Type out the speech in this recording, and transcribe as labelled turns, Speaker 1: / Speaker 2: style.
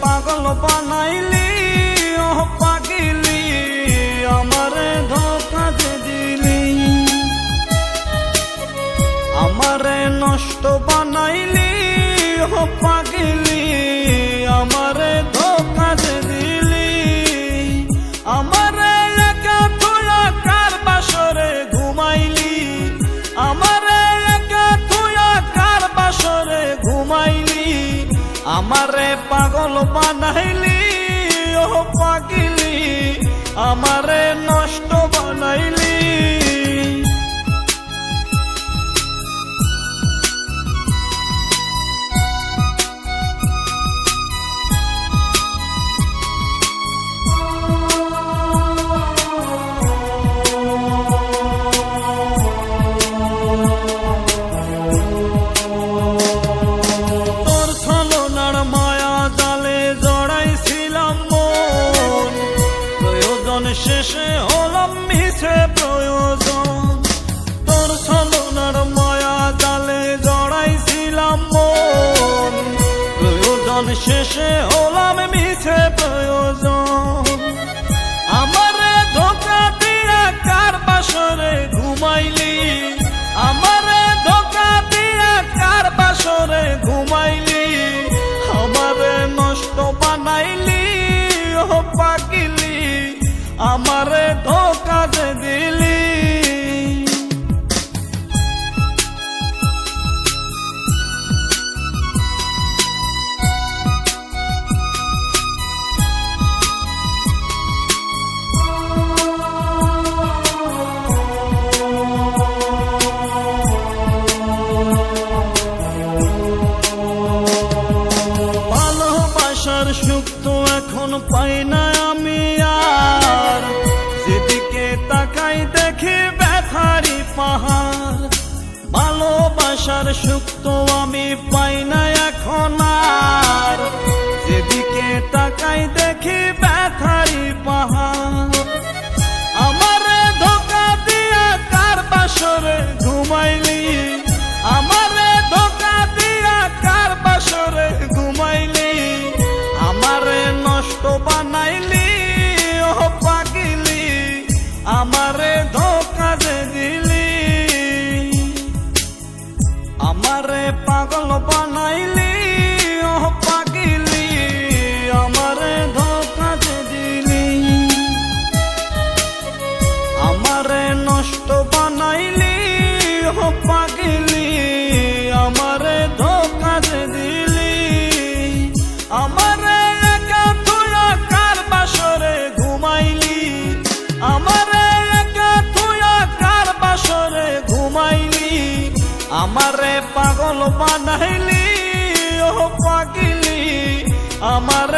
Speaker 1: পাগল বানাইলি পাগল বানাইলি ও পাগিলি আমারে শেষে হলাম মিছে প্রয়োজন। তোর ছলনার মায়া জালে জড়াইছিলাম মন। প্রয়োজন শেষে হলাম মিছে আমারে ধোকা দিলি। পাই না। তাকাই দেখি ব্যথারি পাহাড়। ভালোবাসার সুখ তো আমি পাই না এখন আর। যেদিকে তাকাই দেখি ব্যথারি পাহাড়। আমার ধোকা দিয়া কার বাসরে ঘুমাইলি? আমার ধোকা দিয়া কার বাসরে ঘুমাইলি? আমারে নষ্ট বানাইলি আমারে পাগল বানাইলি ও পাগিলি। আমারে